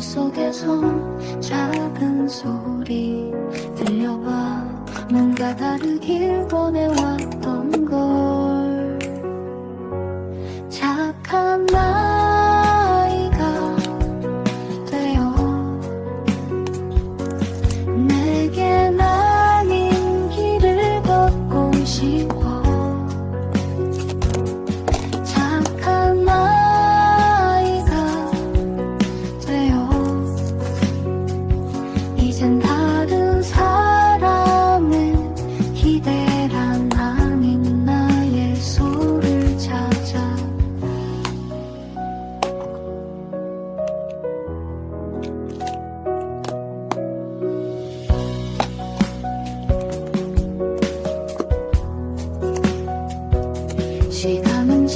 속에서 작은 소리 들려와 뭔가 다르길 원해왔던 걸. 착한 나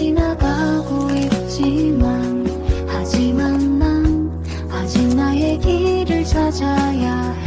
지나가고 있지만 하지만 난 아직 나의 길을 찾아야 해